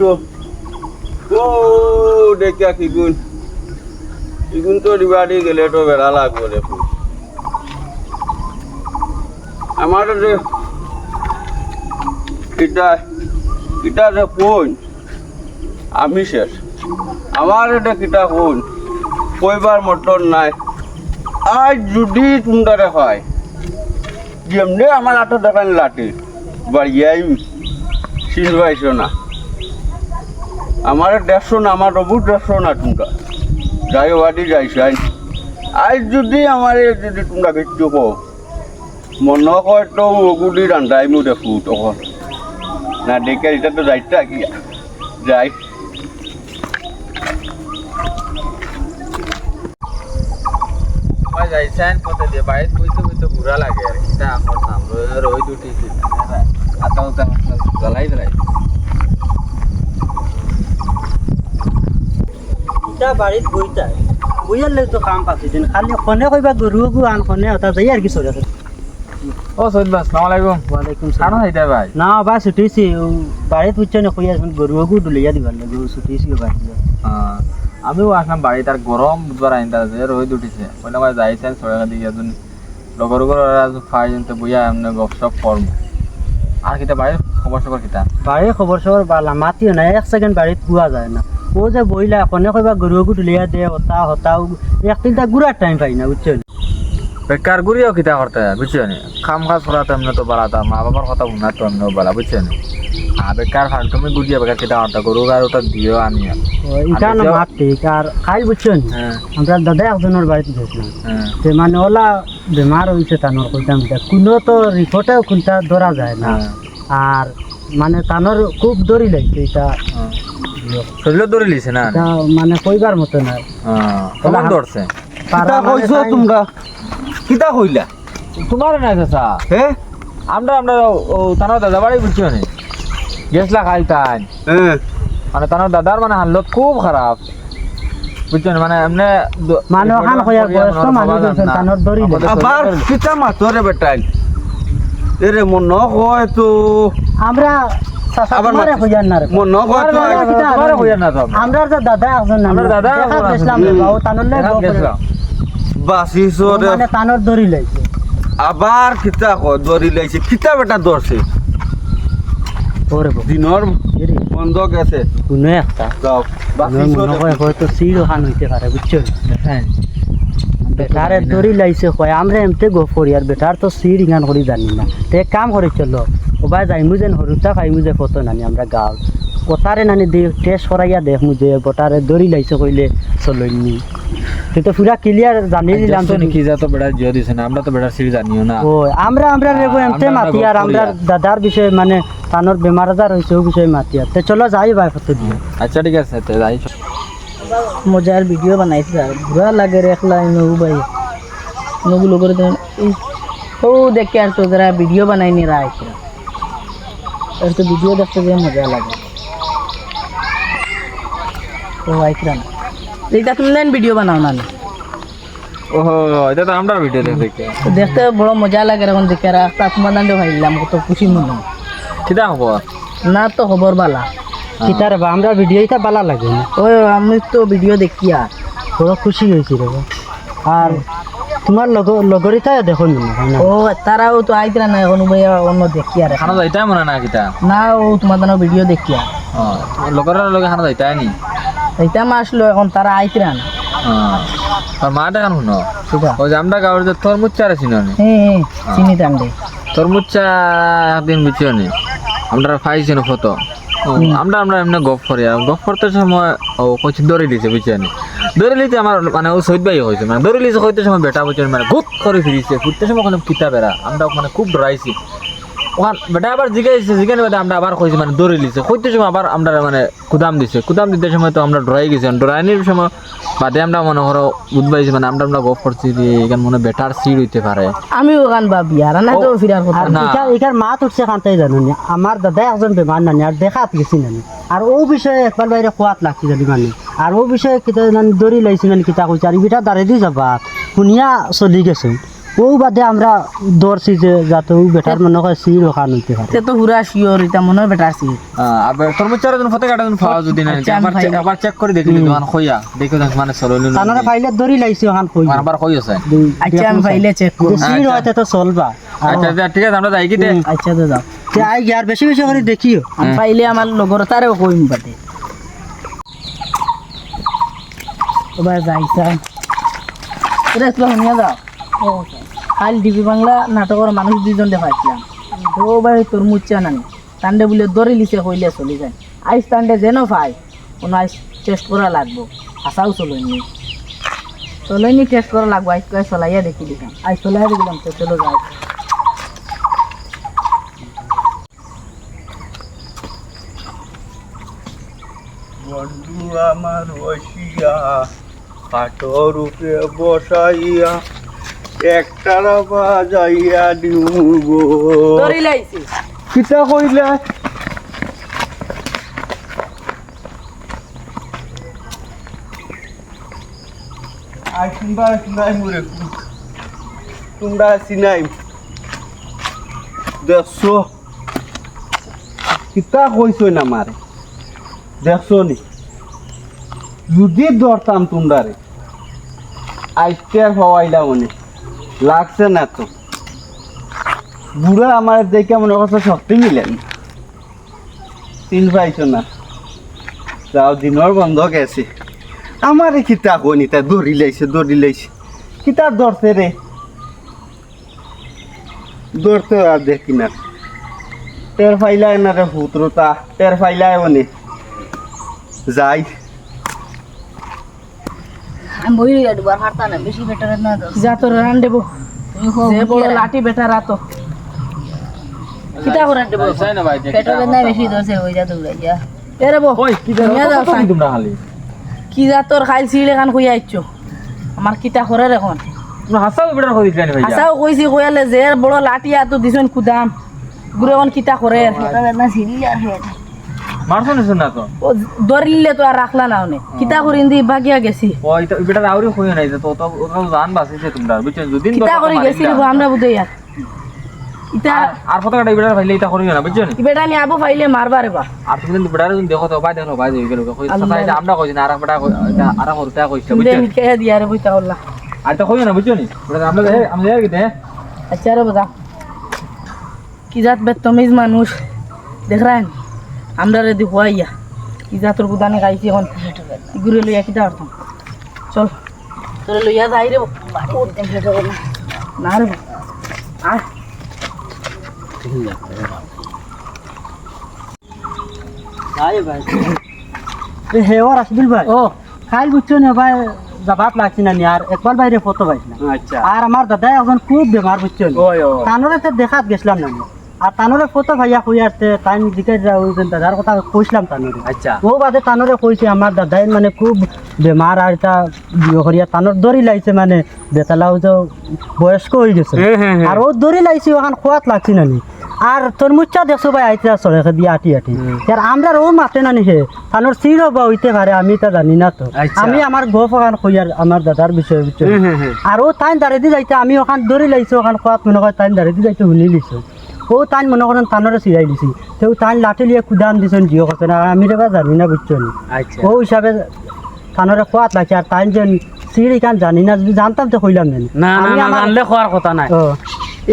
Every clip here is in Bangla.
তো। ও দেখিয়া কিগুন কিগুন তো দিবাড়ি গেলে তো বেড়া লাগবে দেখুন। আমার যে কিটা যে কোন? আমি শেষ। আমার এটা কিটা কোন? কইবার মতন নাই। আজ যদি তোমরা হয় যেমনি আমার আটো দেখান লাঠি। বাড়িয়াই চিনবাইছো না। আমার দেড়শো না আমার রবু দেড়শো না তোমরা যাই বাড়ি যাইছাই আজ যদি আমার যদি তোমরা কিছু কো মন কয় তো ওগুলি রান্ধাই মু দেখো তখন। না দেখে এটা তো যাইতে কি যাই। যাইছেন পথে দিয়ে। বাইরে বইতে বইতে ঘুরা লাগে। আর কিটা আমার নাম রই দুটি উতা জ্বলাই জ্বলাই ইটা বাড়িত বইতা। বইয়ার লে তো কাম পাচ্ছি দিন খালি খনে কইবা গরু গু আন খনে হতা যাই আর কি চলে আছে। ও সৈয়দ ভাই আসসালামু আলাইকুম। ওয়ালাইকুম খানো হইতে ভাই? না বা ছুটিছি বাড়িত বুঝছে না কই আসুন গরু গু দুলিয়া দিবার লাগে ছুটিছি বাড়িত হ্যাঁ, আমিও আসলাম বাড়ি তার গরম বুধবার আইন তার যে রই দুটিছে ওইটা ভাই যাইছেন সরকার দিকে একজন লগর লগর ফাই জনতে বইয়া এমনি গপসপ করম আর কিটা বাড়ির খবর সবর কিটা বাড়ির খবর সবর বালা মাতিও না এক সেকেন্ড বাড়িত পোৱা যায় না। ও যে বইলা খনে কইবা গরু গু দুলিয়া দে হতা হতা এক তিনটা গুড়ার টাইম পাই না বুঝছ বেকার গুড়িও কিটা করতে বুঝছ নি? খাম খাস করাতে এমনি তো মা বাবার কথা শুনা তো এমনি বালা বুঝছ নি? আর বেকার ফান তুমি গুড়িয়া বেকার কিটা করতে? গরু গার ওটা দিও আনিয়া ইটা না মাতি আর খাই বুঝছ নি? আমরা দাদা একজনের বাড়িতে গেছিলাম যে মানে ওলা বেমার হয়েছে তানোর কইতাম কোনো তো রিপোর্টেও কোনটা ধরা যায় না। আর মানে তানোর খুব দড়ি লাগছে এটা। শরীরে দৌড়ে লিছে না মানে কইবার মতো না। হ্যাঁ কেমন দৌড়ছে? কিতা কইছো তোমরা কিতা কইলা? তোমার না চাচা। হে? আমরা আমরা ও দাদা বাড়ি বুঝছ নি গেছলা খাইতান হ্যাঁ মানে তানোর দাদার মানে হালত খুব খারাপ। বুঝছ নি মানে এমনি মানে ওখান কইয়া বয়স্ক মানুষ না, আছে না। তানোর দড়ি লাগে আবার কিতা মাতরে বেটাই এরে মন হয় তো। আমরা আবার মারে। না না আমরা। আমরা দাদা একজন না আমরা দাদা গেছিলাম বাবু তানোর লে গেছিলাম। বাসিছো রে মানে তানোর দড়ি লাগছে আবার কিতা কয় দড়ি লাইছে। কিতা বেটা ধরছে ওরে দিনর বন্ধ গেছে কোনো একটা। যাও। বাসিছো হয়তো সিঁড় ওখান হইতে পারে বুঝছ? হ্যাঁ। বেটারে দড়ি লাইছে কয় আমরা এমতে গো করি আর বেটার তো সিঁড় ইঙ্গান করি জানি না। তে কাম করে চলো। ওবাই যাইমু যেন হরুতা খাইমু যে কত নানি আমরা গাঁও কথারে নানি দে টেস্ট করাইয়া দেখমু যে বটারে দড়ি লাইছে কইলে চলইনি। তুই তো পুরা ক্লিয়ার জানি দিলাম দেখছ নি কি যা তো বেড়া জিও দিছে না আমরা তো বেড়া সিঁড়ি জানিও না। ও আমরা আমরা রেগো এমতে মাতি আর আমরা দাদার বিষয়ে মানে তানোর বেমার আজার হয়েছে ও বিষয়ে মাতি আর তে চলো যাই ভাই কত দিয়ে আচ্ছা ঠিক আছে তো যাই। মজার ভিডিও বানাইছে আর বুড়া লাগে রে একলা নগু ভাই নগুলো করে দেন ও দেখে আর তো যারা ভিডিও বানাই নি রা আইছে আর তো ভিডিও দেখতে যে মজা লাগে। ও আইছে না এইটা তুমি নেন ভিডিও বানাও না ওহো এটা তো আমরা ভিডিও দেখে। তো দেখতে বড় মজা লাগে এখন দেখে আর একটা তোমার দান্ডে ভাইলাম কত খুশি মনে হয়। কিটা খবর না তো খবর বালা। কিতার বা আমরা ভিডিওটা বালা লাগে। ওই আমি তো ভিডিও দেখি আর। বড় খুশি হয়েছি রে আর তোমার লগ লগরিতায় দেখো নি? ও তারাও তো আইতরা না এখন ভাই অন্য দেখি আর খানা যাইতাই মনে না কিটা না ও তোমার দানো ভিডিও দেখি আর লগর লগে খানা যাইতাই নি? এইটা মা আসলো এখন তারা আইতরা না হ্যাঁ আর মাটা কেন শুনো। ও যে আমরা গাওয়ার যে তরমুজ চারা চিনো নি চিনি টান্ডে তরমুজ চা একদিন বুঝছ নি আমরা পাইছি ফটো। আমরা আমরা এমনি গপ করি, আর গপ করতে সময়, ও কইছি দৌড়ে দিছে বুঝছেন দৌড়ে লিতে আমার মানে ও সৈদ ভাই হয়েছে মানে দৌড়ে লিছে হইতে সময় বেটা বুঝছেন মানে গুত করে ফিরিছে, ফুটতে সময় ওখানে কিতা বেড়া আমরা মানে খুব ডরাইছি। ওখান বেটা আবার জিগাইছে জিগানি বেটা আমরা আবার কইছি মানে দৌড়ে লিছে হইতে সময় আবার আমরা মানে কুদাম দিছে। কুদাম দিতে সময় তো আমরা ডরাই গেছি। ডরাইনির সময় বাদে আমরা মনে করো বুঝবাইছি মানে আমরা আমরা গপ করছি যে এখানে মনে বেটার সিট হইতে পারে। আমি ওখান ভাবি আর না তো ফিরার কথা। না। এখার এখার মা উঠছে খানটাই জানো নি? আমার দাদা একজন বেমার নানি আর দেখাত গেছি নানি। আর ও বিষয়ে একবার বাইরে খোয়াত লাগছে জানি মানে। আর ও বিষয়ে কিতা নানি দড়ি লাইছি নানি কিতা কইছে আর বিটা দাঁড়িয়ে দিয়ে যাবা শুনিয়া চলি গেছে ও বাদে আমরা দৌড়ছি যে যাতে ও বেটার মনে হয় সিঁড় ওখান হইতে পারে। সে তো হুরা শিওর এটা মনে হয় বেটার সি আর কর্মচারী জন ফতে কাটা জন পাওয়া যদি না আচ্ছা, আবার। আবার চেক করে দেখলি দোকান কইয়া দেখো দেখ মানে চললি না তানোরে ফাইলে দড়ি লাইছি ওখান কই? আবার কই আছে আচ্ছা আমি পাইলে চেক করব সিঁড় হইতে তো চলবা। আচ্ছা আচ্ছা, ঠিক আছে আমরা যাই কি দে আচ্ছা তো যাও তে আই আর বেশি বেশি করে দেখিও। আমি পাইলে আমার লগর তারেও কইম বাটে এবার যাইছা এটা একটু শুনিয়া যাও। কাল ডিবি বাংলা নাটকের মানুষ দুইজন দেখাইছিলাম তো ভাই তোর মুচ্চা নানি। তান্ডে বলে দড়ি লিছে, কইলে চলি যায়। আইস তান্ডে যেন পাই কোনো আইস টেস্ট করা লাগবো। আশাও চলইনি চলইনি টেস্ট করা লাগবো আইস কয় চলাইয়া দেখি দিলাম আইস চলাইয়া দেখলাম তো চলো যাই। আমার বসিয়া খাটর উপরে বসাইয়া একটারা বাজাইয়া দিব দড়ি লাইছি। কিতা কইলে? আর তোমরা সিনাই মুরে। তোমরা সিনাই দেখছ? কিতা কইছো না মারে? দেখছ নি? যদি ধরতাম তোমরারে আইসকে হওয়াইলা মনে লাগছে না তো। বুড়া আমার দেখে মনে করছে শক্তি মিলেন তিন পাইছো না। যাও দিনের বন্ধ গেছে। আমার কিতা কইনি? তা দৌড়ি লাইছে দৌড়ি লাইছে। কিতা ধরছে রে? ধরতে আর দেখি না। টের ফাইলায় না রে পুত্রতা টের ফাইলায় যাই। যা তোর রান দেবো। যে বড় লাঠি বেটা রাতো। কিতা করে দেবো? চাই না ভাই এরে বো কি নিয়ে তোমরা খালি? কি যা তোর খাইল সিঁড়ি খান খুঁয়ে আইছো। আমার কিতা করে এখন? হাসাও বেটার কই দিলেন ভাই আসাও কইছি কইয়ালে যে বড় লাঠি এত দিছেন কুদাম গুরে এখন কিতা করে মারছো নিছ না তো? ও দরিলে তো আর রাখলা না ওনে। কিতা করিন দি গেছি। ওই তো বেটার আউরি কই নাই তো তো তো জান বাসিছে তোমরা বুঝছ? দুদিন কিতা করি গেছি রে আমরা বুঝে ইয়ার ইতা আর ফটো কাটা বেটার এটা করিও না বুঝছ নি? বেটা নি আবু ফাইলে মারবারে বা। আর তুমি কিন্তু বেটার দেখো তো ভাই দেখো ভাই দেখো কই সাথে এটা আমরা কইছি না আর বেটা আর করতে কইছে দে বুঝছ মিকে দিয়া রে বুঝতা হল্লা আর তো কইও না বুঝছ নি? বেটা আমরা দেখে আমরা দেখে কি আচ্ছা রে কি জাত বেতমিজ মানুষ। দেখ আমরা রে দিহুয়াইয়া কি জাতর গুদানে গাইছি এখন। ঘুরে লইয়া কিতা অর্থম চল। তোরে লইয়া যাই রে না রে আয়। ভাই। এ হেওয়ার আসবিল ভাই। ও। খাইল বুঝছ না ভাই যাবাত লাগছি না নি? আর একবার বাইরে ফটো আর আমার দাদা এখন খুব বেমার বুঝছ তো দেখাত গেছিলাম না। আর তানোরে ফটো ভাইয়া কই আসতে তাই দিকে যাওছেন দাদার কথা কইছিলাম তানোরে। আচ্ছা। ও বাদে তানোরে কইছে আমার দাদাই মানে খুব বেমার আর বিয়ে করিয়া তানোর দড়ি লাইছে মানে বেতালাও তো বয়স্ক হয়ে গেছে। আর ও দড়ি লাইছে ওখান খোয়াত লাগছে না আর তরমুজটা দেখছ ভাই আইতে চলে দিয়ে আটি আটি। আর আমরা ও মাতে না নি হে তানোর সিঁড় বা হইতে পারে আমি তা জানি না তো। আচ্ছা। আমি আমার গপ ওখান কই আর আমার দাদার বিষয়ে বুঝছ আর ও তাইন দাঁড়িয়ে যাইতে আমি ওখান দৌড়ি লাইছো ওখান খোয়াত মনে হয় তাইন দাঁড়িয়ে যাইতে শুনি লিছো। ও তাইন মনে করেন তানরে চিরাই দিছি। তেও তাইন লাঠি লিয়ে কুদান দিছেন জিও কথা না আমি রে বা জানি না বুঝছ নি আচ্ছা। ও হিসাবে তানরে খোয়াত লাগছে আর তাইন যেন সিঁড়ি কান জানি না যদি জানতাম তো কইলাম না না না আমি জানলে খোয়ার কথা নাই। ও,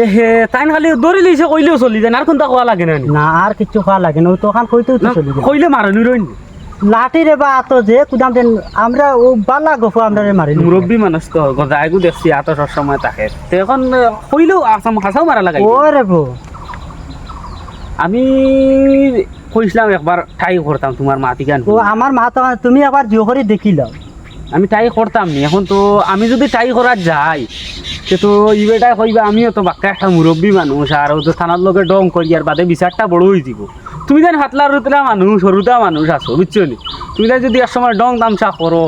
এ হে তাইন খালি দৌড়ি লইছে কইলেও চলি যায় আর কোনটা খোয়া লাগে না না আর কিছু খাওয়া লাগে না ও তো ওখান কইতেও তো চলি যায়। কইলে মারনি রইন লাঠি রে বা তো যে কুদাম দেন আমরা ও বালা গফো আমরা রে মারি মুরব্বী মানুষ তো গজাইগু দেখছি এত সব সময় তাকে। তো এখন কইলেও আসাম হাসাও মারা লাগাই ও রে বো। আমি কইছিলাম একবার ঠাই করতাম তোমার মাতি গান ও আমার মা তো তুমি একবার জিও করে দেখিল আমি টাই করতাম নি। এখন তো আমি যদি টাই করা যাই সে তো ইবেটাই কইবা আমিও তো বাক্কা একটা মুরব্বী মানুষ আর ও তো থানার লগে ডং করি আর বাদে বিচারটা বড় হয়ে যাব। তুমি জানি হাতলা রুতলা মানুষ সরুতা মানুষ আছো বুঝছ নি? তুমি জানি যদি এক সময় ডং তামসা করো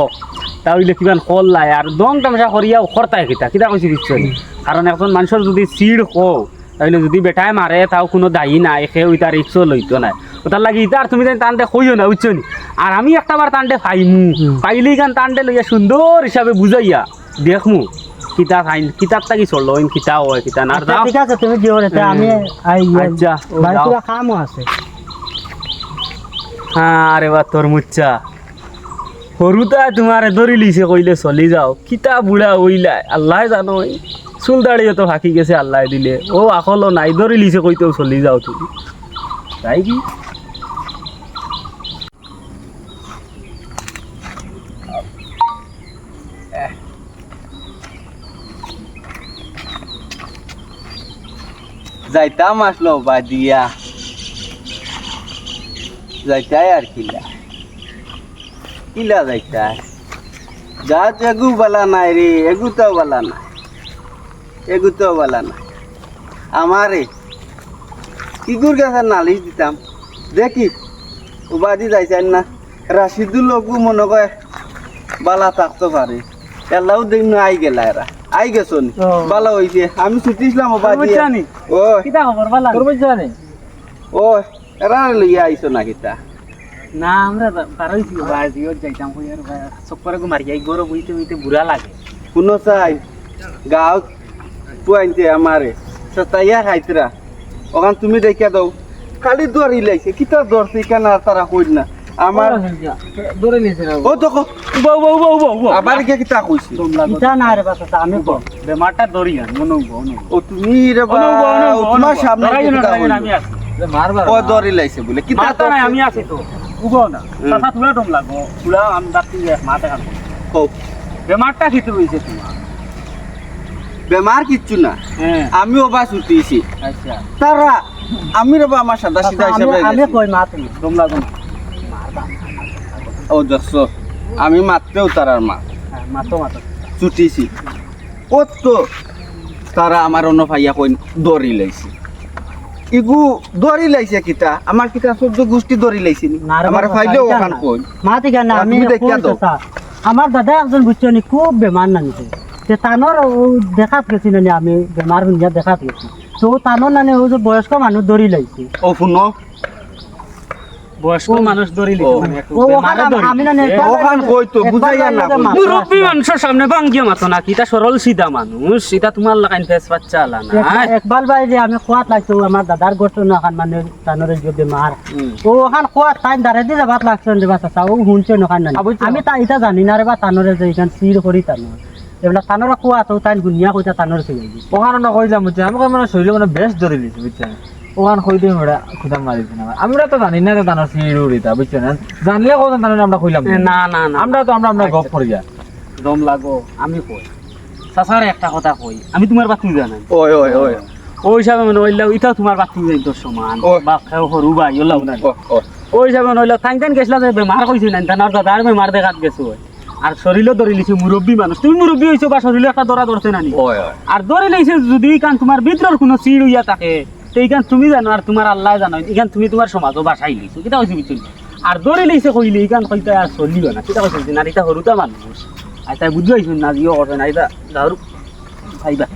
তাহলে কিমান কল লাই আর ডং তামসা করিয়াও খরতাই কিতা কিতা কইছি বুঝছ নি? কারণ এখন মানুষের যদি সিড কও তাহলে যদি বেটাই মারে তাও কোনো দায়ী নাই সে ওই তার রিক্সও লইতো নাই। ওটার লাগি ইতার তুমি টানতে কইও না বুঝছ আর আমি একটা বার টানতে পাইমু পাইলেই গান টানতে লইয়া সুন্দর হিসাবে বুঝাইয়া দেখমু কিতা তাকি চলল ইন কিতা হয় কিতা না আচ্ছা, ঠিক আছে তুমি দিও রে আমি আই আচ্ছা, ভাই আছে। হ্যাঁ আরে বা তোর মুচ্চা সৰুতা তোমাৰে ধৰি লিছে কইলে চলি যাও। কিতা বুঢ়া ওইলাই আল্লাহ জানো চুল দাড়িও তো ফাঁকি গেছে, আল্লাহ দিলে। ও আকলো নাই, ধৰি লিছে, কইতেও চলি যাও তুমি। তাই কি? যাইতাম আসলো বা দিয়া। যাইতাই আর কিলা। কিলা যাইতাই? যা এগু বালা নাই রে এগু বালা নাই। এগু তো বালা নাই আমারে কিগুর কাছে নালিশ দিতাম? দেখি উবাদি যাইছেন না। রাশিদুল লগু মনে কয় বালা থাকতে পারে। এলাও দিন আই গেলা এরা। আই গেছন ও। বালা হইছে। আমি ছুটিছিলাম উবাদি নি? খবর তোর বুঝছ ও এরা লইয়া আইছো না কিতা? না আমরা বাজিও যাইতাম কই আর চক্করে গো মারি যাই গরো বইতে বইতে বুড়া লাগে। শুনো চাই গাঁও পুয়াইনতে আমারে সতাইয়া খাইতরা ওখান তুমি দেখিয়া দাও। খালি দৌড়ি লাইছে কিতা দৌড়ছে কেন আর তারা কইল না। আমার ধরে নিয়েছে ও তো বউ বউ বউ বউ আবার কে কিতা কইছি কিটা না রে বাচ্চা আমি কম। বেমারটা ধরি আন। মনে ও তুমি রে বা তোমার সামনে কে কিতা আমি আছি। মারবার ও দৌড়ি লাইছে বলে। কিতা মাথা নাই আমি আছি তো। উগো না। কথা তুলে দম লাগো তুলা আমি বাতি মাথা কাটবো কও বেমারটা খেতে হইছে তোমার বেমার কিচ্ছু না। হ্যাঁ। আমিও বা ছুটিছি আচ্ছা। তারা আমি রে বা আমার সাদা সিধা আমি হিসাবে আমি কই ও যশ আমি মাত্রেও তারার মা। হ্যাঁ, মাতো মাতো ছুটিছি কত তো তারা আমার অন্য ভাইয়া কই দড়ি লাইছে। ইগু দড়ি লাইছে কিতা? আমার কিতা সদ্য গোষ্ঠী দড়ি লাইছে আমার বাবা, ফাইলেও ওখান কই মা ঠিক আমি দেখিয়া। আমার দাদা একজন বুঝছ নি খুব বেমার নানিছে তে তানোর দেখাত গেছি নানি আমি বেমার শুনিয়া দেখাত গেছি তো তানোর নানি ও যে বয়স্ক মানুষ দৌড়ি লাইছে ও শুনো। বয়স্ক মানুষ। মানে। আমি তো, মুরব্বী মানুষের সামনে মাতো সরল সিধা মানুষ এটা তোমার লাগাইন ফেস বাচ্চা আলা না। খোয়াত লাগছে আমার দাদার মানে তানোর যে বেমার ও ওখান খোয়াত তাই দাঁড়ে দিয়ে যাবাত লাগছে রে বা ও শুনছে ওখান আমি তা এটা জানি না রে বা তানোরে যে এখান করি তানোর এগুলা তানোর খোয়াত ও তাই গুনিয়া কইতা তানোর চলে গেছে ওখানে না কইলাম বুঝছি আমাকে মানে শরীরে মানে বেশ ধরে দিয়েছে বুঝছেন ওখানে কইতে মেয়েরা খুদাম মারিছে না। আমরা তো জানি না যে তানোর সিঁড়ি উড়িতা বুঝছেন জানলে কত জানেন আমরা কইলাম না না না। আমরা তো আমরা আমরা গপ করি যা। দম লাগো আমি কই। চাচার একটা কথা কই আমি তোমার বাতি জানাই ওই ওই ওই ওই হিসাবে মানে ওইলা ইটা তোমার বাতি যাই তোর সমান। বা খেও সরু বা ইলাও না। ও, ও। ওই হিসাবে নইলে টাইম টাইম গেছিলা যে বেমার কইছি না তার দাদার বেমার দেখাত গেছো। আর শরীরও ধরে লিছে মুরব্বী মানুষ। তুমি মুরব্বী হইছো বা শরীরে একটা দরা ধরছে না নি? ওই আর ধরে লইছে যদি কান তোমার ভিতরের কোনো চিড় হইয়া থাকে তো এইখান তুমি জানো আর তোমার আল্লাহ জানো এখান তুমি তোমার সমাজও বাসাই লইছো কিটা কইছি বুঝছ আর ধরে লইছে কইলে এইখান কইতে আর চলিও না কিটা কইছি না এটা হরুতা মানুষ আর তাই বুঝতে পাইছো না জিও করে না এটা দারু ভাইবা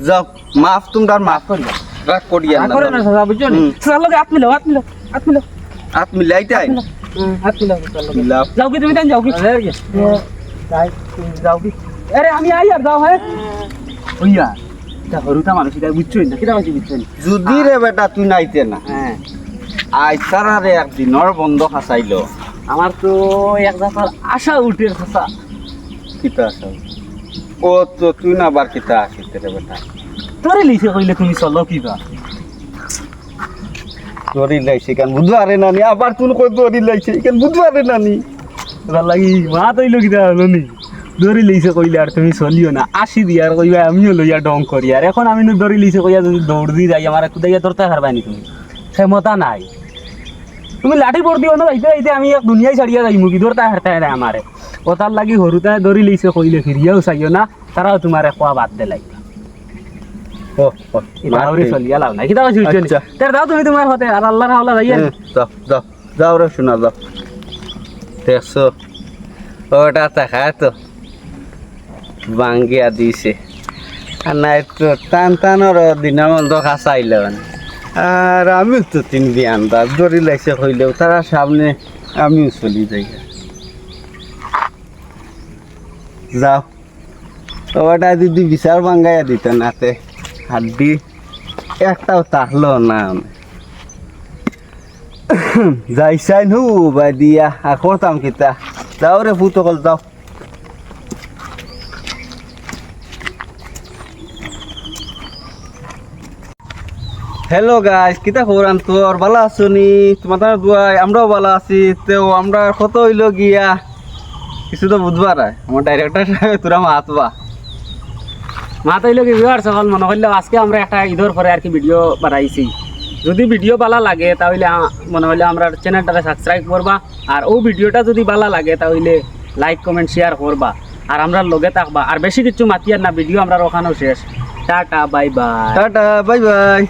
যাও মাফ তোমরা মাফ করিবা রাগ করিয়া না করে না সাজা বুঝছেন হুম। চাল লগে হাত মিলাও হাত মিলাও। যাও কি তুমি তাই যাও কি? যাও কি? আরে আমি আই আর যাও হ্যাঁ। ওইয়া এটা হরুতা মানুষ এটা বুঝছ না? কিটা কইছি বুঝছ যদি রে বেটা তুই নাইতে না। হ্যাঁ। আজ সারারে একদিনের বন্ধ খাসাইলো আমার তো এক জাতার আশা উঠে খসা কিতা আছে ও তো তুই না আবার কিতা আসিতে রে বেটা। তোরে লিখে কইলে তুমি চলো কিবা? দড়ি লাইছে কেন? বুধবারে নানি, আবার তুই কই দড়ি লাইছে কেন? বুধবারে নানি। এবার লাগি মা তৈল কিটা হলো নি? দড়ি লইছে কইলে আর তুমি চলিও না। আসি দি আর কইবা, আমিও লইয়া ডং করি। আর এখন আমি দড়ি লইছে কইয়া যদি দৌড় দি যাই, আমার কুদাইয়া ধরতে পারবানি তুমি। ক্ষমতা নাই। তুমি লাঠি পড় দিও না যাইতে যাইতে আমি এক দুনিয়ায় ছাড়িয়া যাই মুখি ধরতে হারতে হারে আমারে। ও লাগি হরুতা দড়ি লইছে কইলে ফিরিয়াও চাইও না তারাও তোমারে কোয়া বাদ দেলাই যাও যাও যাও রে শোনা যাও দেখছ? ওটা তো। দিছে। আর নাই তো টান টানোর খাসাইল আর আমিও তো তিন বিয়ান দাস দড়ি লাইছে হইলেও তারা সামনে আমিও চলি যাই। যাও। ওটা যদি বিচার ভাঙ্গাইয়া দিত নাতে। হাড্ডি একটাও তাহলো না। যাইছাই নু বা দিয়া আর করতাম কিতা। যাও রে ভূত কল, যাও। হ্যালো গাইস কিতা খবরান তোর ভালো আছো নি? তোমার তার দুয়াই আমরাও ভালো আছি। তো আমরা কত হইল গিয়া? কিছু তো বুধবার। আমার ডাইরেক্টর তোরা মাতবা মা তাইলে কি ভিউয়ার সকল মনে করলে আজকে আমরা একটা ঈদের পরে আর কি ভিডিও বানাইছি। যদি ভিডিও ভালো লাগে, তাহলে আ- মনে হলে আমরা চ্যানেলটাকে সাবস্ক্রাইব করবা। আর ও ভিডিওটা যদি ভালো লাগে, তাহলে লাইক কমেন্ট শেয়ার করবা। আর আমরা লগে থাকবা। আর বেশি কিছু মাতিয়ার না ভিডিও আমরা ওখানেও শেষ। Tata bye bye tata bye bye